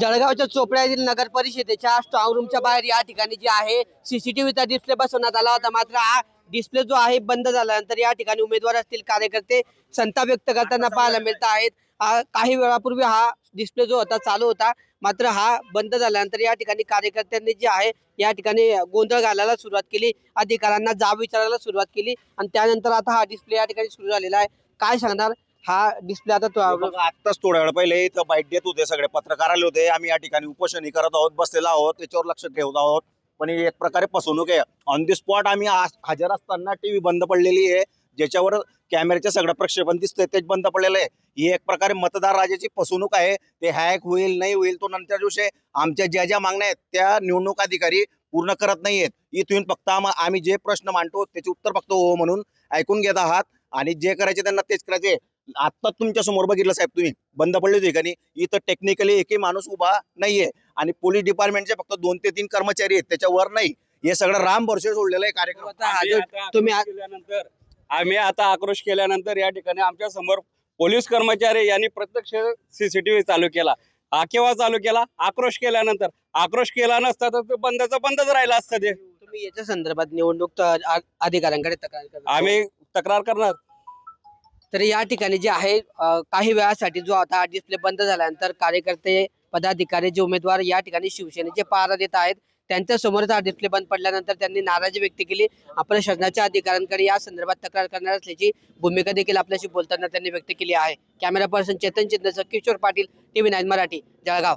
जळगावच्या चोपड्यातील नगर परिषदेच्या स्ट्रॉंग रूमच्या बाहेर या ठिकाणी जे आहे सीसीटीव्हीचा डिस्प्ले बसवण्यात आला होता. मात्र हा डिस्प्ले जो आहे बंद झाल्यानंतर या ठिकाणी उमेदवार असतील कार्यकर्ते संताप व्यक्त करताना पाहायला मिळत आहेत. काही वेळापूर्वी हा डिस्प्ले जो होता चालू होता. मात्र हा बंद झाल्यानंतर या ठिकाणी कार्यकर्त्यांनी जे आहे या ठिकाणी गोंधळ घालायला सुरुवात केली. अधिकाऱ्यांना जाब विचारायला सुरुवात केली. आणि त्यानंतर आता हा डिस्प्ले या ठिकाणी सुरू झालेला आहे. काय सांगणार? हा डिस्प्ले आता तो आत्ताच थोड्या वेळ पहिले इथं बाईट देत होते सगळे पत्रकार आले होते. आम्ही या ठिकाणी उपोषणही करत आहोत बसलेलो आहोत त्याच्यावर लक्ष ठेवत आहोत. पण ही एक प्रकारे फसवणूक आहे. ऑन दी स्पॉट आम्ही हजर असताना टीव्ही बंद पडलेली आहे. ज्याच्यावर कॅमेऱ्याचे सगळं प्रक्षेपण दिसतंय तेच बंद पडलेलं आहे. ही एक प्रकारे मतदार राजाची फसवणूक आहे. ते हॅक होईल नाही होईल तो नंतर दिवशी आमच्या ज्या ज्या मागण्या आहेत त्या निवडणूक अधिकारी पूर्ण करत नाहीयेत इथून फक्त आम- आम्ही जे प्रश्न मांडतो त्याचे उत्तर फक्त हो म्हणून ऐकून घेत आहात. आणि जे करायचे त्यांना तेच करायचे. आता तुमच्यासमोर बघितलं साहेब तुम्ही. बंद पडले होते ठिकाणी. इथं टेक्निकली एकही माणूस उभा नाहीये. आणि पोलीस डिपार्टमेंटचे फक्त दोन ते तीन कर्मचारी आहेत. त्याच्यावर नाही. हे सगळं राम भरसे सोडलेलं आहे कार्यक्रम. तुम्ही आक्रोश केल्यानंतर आम्ही आता आक्रोश केल्यानंतर या ठिकाणी आमच्यासमोर पोलीस कर्मचारी यांनी प्रत्यक्ष सीसीटीव्ही चालू केला. हा केव्हा चालू केला. आक्रोश केल्यानंतर. आक्रोश केला नसता तर ते बंदच बंदच राहिलं असतं ते. तुम्ही याच्या संदर्भात निवडणूक अधिकाऱ्यांकडे तक्रार आम्ही तक्रार करणार. तर या ठिकाणी जे आहे काही वेळासाठी जो आता डिस्प्ले बंद झाल्यानंतर कार्यकर्ते पदाधिकारी जे उमेदवार या ठिकाणी शिवसेनेचे पहारा देत आहेत त्यांच्या समोरच हा डिस्प्ले बंद पडल्यानंतर त्यांनी नाराजी व्यक्त केली. आपण शासनाच्या अधिकाऱ्यांकडे या संदर्भात तक्रार करणार असल्याची भूमिका देखील आपल्याशी बोलताना त्यांनी व्यक्त केली आहे. कॅमेरा पर्सन चेतन चिंदसह किशोर पाटील टीव्ही नाईन मराठी जळगाव.